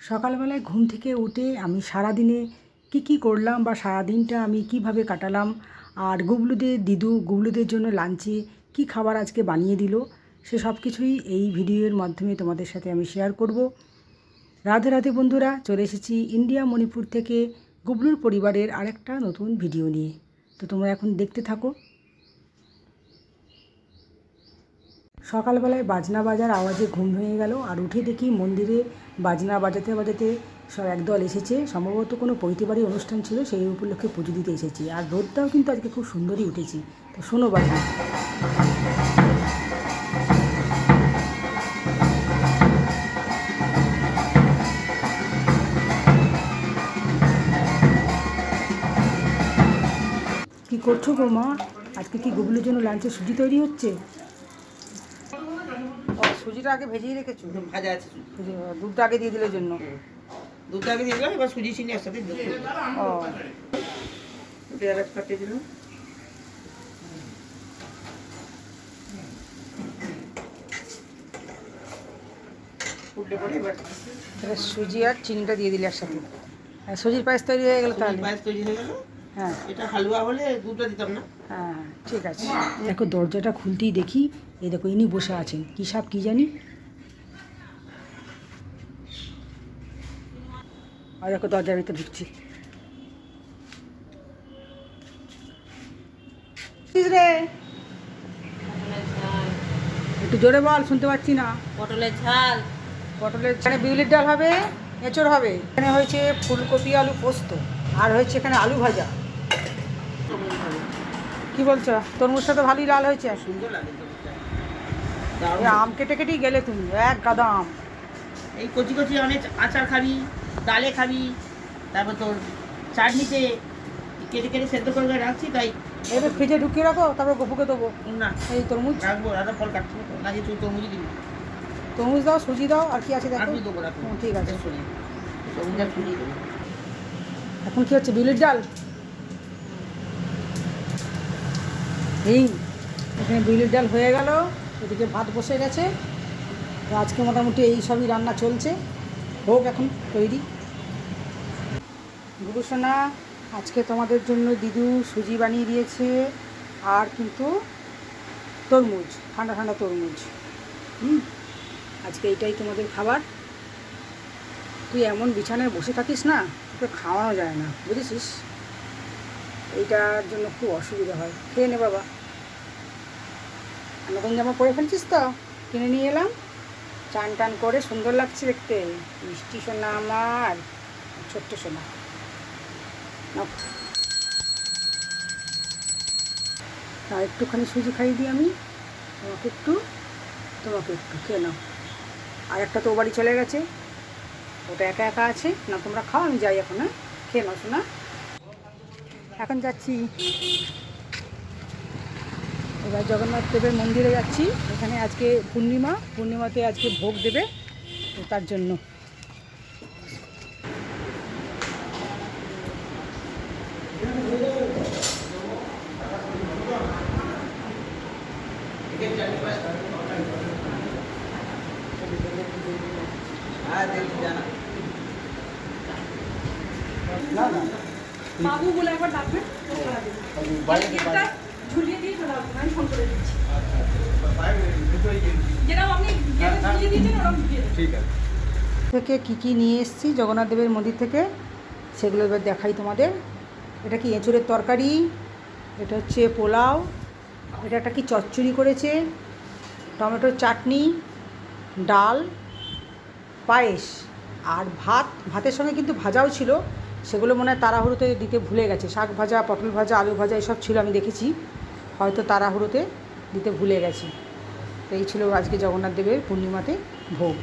সকালবেলায় ঘুম থেকে উঠে আমি সারাদিনে কী কী করলাম বা সারাদিনটা আমি কীভাবে কাটালাম আর গুবলুদের দিদু গুবলুদের জন্য লাঞ্চে কী খাবার আজকে বানিয়ে দিল, সে সব কিছুই এই ভিডিওর মাধ্যমে তোমাদের সাথে আমি শেয়ার করব। রাধে রাধে বন্ধুরা, চলে এসেছি ইন্ডিয়া মণিপুর থেকে গুবলুর পরিবারের আরেকটা নতুন ভিডিও নিয়ে। তো তোমরা এখন দেখতে থাকো। সকালবেলায় বাজনা বাজার আওয়াজে ঘুম ভেঙে গেল আর উঠে দেখি মন্দিরে বাজনা বাজাতে বাজাতে সব একদল এসেছে। সম্ভবত কোনো পৈতেবাড়ি অনুষ্ঠান ছিল, সেই উপলক্ষে পুজো দিতে এসেছি। আর রোদটাও কিন্তু আজকে খুব সুন্দরই উঠেছি। তো শোনো বাজনা। কি করছ গো মা? আজকে কি গুগলের জন্য লাঞ্চের সুজি তৈরি হচ্ছে? সুজিটা আগে ভেজিয়ে রেখেছো? ভাজা আছে দুধটা আগে দিয়ে দিলের জন্য। দুধটা আগে দিয়ে দিলাম এবার সুজি চিনি একসাথে। ও। পেয়ারা কাটিয়ে দিলাম। ফুটলে পরে এবার সুজি আর চিনিটা দিয়ে দিলে একসাথে। আর সুজির পায়েস তৈরি হয়ে গেল তাহলে? পায়েস তৈরি হয়ে গেল। হ্যাঁ। এটা হালুয়া হলে দুধটা দিতাম না। হ্যাঁ ঠিক আছে। দেখো দরজাটা খুলতেই দেখি এই দেখো ইনি বসে আছেন। কী সাপ কী জানি? আর দেখো দরজার ভিতরে ঢুকছি। রে। একটু জোরে বল শুনতে পাচ্ছি না। পটলের ঝাল। পটলের এখানে বিউলির ডাল হবে এঁচড় হবে। এখানে হয়েছে ফুলকপি আলু পোস্ত। আর হয়েছে এখানে আলু ভাজা। কি বলছো? তরমুজটা তো ভালোই লাল হয়েছে। সুন্দর লাগে তরমুজটা। আম কেটে কেটেই গেলে তুমি এক গাদা আম। এই কচি কচি অনেক আচার খাবি ডালে খাবি তারপর তোর চাটনিতে কেটে কেটে সেদ্ধ করে রাখছি তাই এবার ফ্রিজে ঢুকিয়ে রাখো তারপর গপুকে দেবো। না এই তরমুজ? রাখব রাখা ফল কাটবো নাকি তুই তরমুজি দিবি। তরমুজ দাও সুজি দাও আর কি আছে দেখো? ঠিক আছে। তরমুজ আর সুজি দেবো। এখন কি হচ্ছে? বিউলির ডাল? এই, এখানে বিউলির ডাল হয়ে গেল। এদিকে ভাত বসে গেছে। তো আজকে মোটামুটি এই সবই রান্না চলছে। হোক এখন, তৈরি। গুরু সোনা, আজকে তোমাদের জন্য দিদু সুজি বানিয়ে দিয়েছে, আর কিন্তু তরমুজ, ঠান্ডা ঠান্ডা তরমুজ। হুম, আজকে এইটাই তোমাদের খাবার। তুই এমন বিছানায় বসে থাকিস না, তোকে খাওয়ানো যায় না, বুঝেছিস? এইটার জন্য খুব অসুবিধা হয়। খেয়ে নে বাবা। নতুন জামা পরে ফেলছিস তো? কিনে নিয়ে এলাম। চান টান করে সুন্দর লাগছে দেখতে। মিষ্টি সোনা আমার ছোট্ট সোনা। আর একটুখানি সুজি খাইয়ে দিই আমি। তোমাকে একটু তোমাকে একটু, খেয়ে নাও। আর একটা তো বাড়ি চলে গেছে। ওটা একা একা আছে। না, তোমরা খাও, আমি যাই এখন হ্যাঁ? খেয়ে নাও, শোনা। এখন যাচ্ছি। এবার জগন্নাথ দেবের মন্দিরে যাচ্ছি। এখানে আজকে পূর্ণিমা। পূর্ণিমাতে আজকে ভোগ দেবে তার জন্য। না না বাবু বলে একবার ডাকবেন ঝুলিয়ে দিয়ে চলে আসবেন আমি ফোন করে দিচ্ছি। যেরকম আপনি ঝুলিয়ে দিয়েছেন ওরকম ঝুলিয়ে দেবেন থেকে কি কি নিয়ে এসেছি জগন্নাথ দেবের মন্দির থেকে সেগুলো এবার দেখাই তোমাদের। এটা কি এঁচুড়ের তরকারি এটা হচ্ছে পোলাও এটা একটা কি চচ্চড়ি করেছে টমেটোর চাটনি ডাল পায়েস আর ভাত, ভাতের সঙ্গে কিন্তু ভাজাও ছিল। সেগুলো মনে হয় তাড়াহুড়োতে দিতে ভুলে গেছে। শাক ভাজা, পটল ভাজা, আলু ভাজা, এসব ছিল আমি দেখেছি। হয়তো তাড়াহুড়োতে দিতে ভুলে গেছে। তো এই ছিল আজকে জগন্নাথ দেবের পূর্ণিমাতে ভোগ।